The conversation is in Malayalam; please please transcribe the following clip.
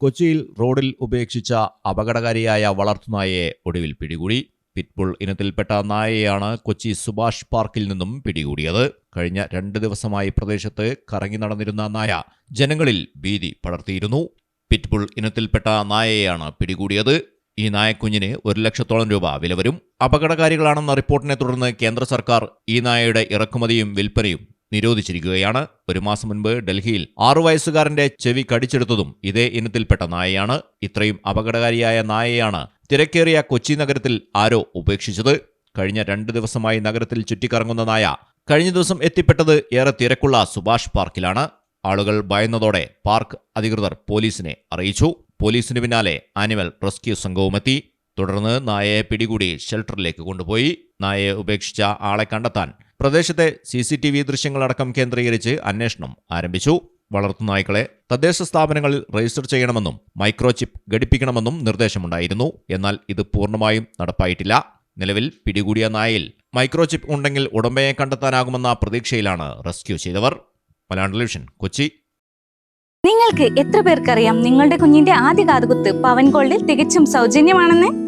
കൊച്ചിയിൽ റോഡിൽ ഉപേക്ഷിച്ച അപകടകാരിയായ വളർത്തുനായയെ ഒടുവിൽ പിടികൂടി. പിറ്റ്ബുൾ ഇനത്തിൽപ്പെട്ട നായയാണ് കൊച്ചി സുഭാഷ് പാർക്കിൽ നിന്നും പിടികൂടിയത്. കഴിഞ്ഞ രണ്ട് ദിവസമായി പ്രദേശത്ത് കറങ്ങി നടന്നിരുന്ന നായ ജനങ്ങളിൽ ഭീതി പടർത്തിയിരുന്നു. പിറ്റ്ബുൾ ഇനത്തിൽപ്പെട്ട നായയെയാണ് പിടികൂടിയത്. ഈ നായക്കുഞ്ഞിന് ഒരു ലക്ഷത്തോളം രൂപ വില വരും അപകടകാരികളാണെന്ന റിപ്പോർട്ടിനെ തുടർന്ന് കേന്ദ്ര സർക്കാർ ഈ നായയുടെ ഇറക്കുമതിയും വിൽപ്പനയും നിരോധിച്ചിരിക്കുകയാണ്. ഒരു മാസം മുൻപ് ഡൽഹിയിൽ ആറു വയസ്സുകാരന്റെ ചെവി കടിച്ചെടുത്തതും ഇതേ ഇനത്തിൽപ്പെട്ട നായയാണ്. ഇത്രയും അപകടകാരിയായ നായയാണ് തിരക്കേറിയ കൊച്ചി നഗരത്തിൽ ആരോ ഉപേക്ഷിച്ചത്. കഴിഞ്ഞ രണ്ട് ദിവസമായി നഗരത്തിൽ ചുറ്റിക്കറങ്ങുന്ന നായ കഴിഞ്ഞ ദിവസം എത്തിപ്പെട്ടത് ഏറെ തിരക്കുള്ള സുഭാഷ് പാർക്കിലാണ്. ആളുകൾ ഭയന്നതോടെ പാർക്ക് അധികൃതർ പോലീസിനെ അറിയിച്ചു. പോലീസിന് പിന്നാലെ ആനിമൽ റെസ്ക്യൂ സംഘവുമെത്തി തുടർന്ന് നായയെ പിടികൂടി ഷെൽട്ടറിലേക്ക് കൊണ്ടുപോയി. നായയെ ഉപേക്ഷിച്ച ആളെ കണ്ടെത്താൻ പ്രദേശത്തെ സി സി ടി വി ദൃശ്യങ്ങളടക്കം കേന്ദ്രീകരിച്ച് അന്വേഷണം ആരംഭിച്ചു. വളർത്തുനായ്ക്കളെ തദ്ദേശ സ്ഥാപനങ്ങളിൽ രജിസ്റ്റർ ചെയ്യണമെന്നും മൈക്രോചിപ്പ് ഘടിപ്പിക്കണമെന്നും നിർദ്ദേശമുണ്ടായിരുന്നു. എന്നാൽ ഇത് പൂർണമായും നടപ്പായിട്ടില്ല. നിലവിൽ പിടികൂടിയ നായയിൽ മൈക്രോചിപ്പ് ഉണ്ടെങ്കിൽ ഉടമയെ കണ്ടെത്താനാകുമെന്ന പ്രതീക്ഷയിലാണ് റെസ്ക്യൂ ചെയ്തവർ. മലയാളം ടെലിവിഷൻ കൊച്ചി. നിങ്ങൾക്ക് എത്ര പേർക്കറിയാം നിങ്ങളുടെ കുഞ്ഞിന്റെ ആദ്യ കാതുകുത്ത് പവൻ ഗോൾഡിൽ തികച്ചും സൗജന്യമാണെന്ന്?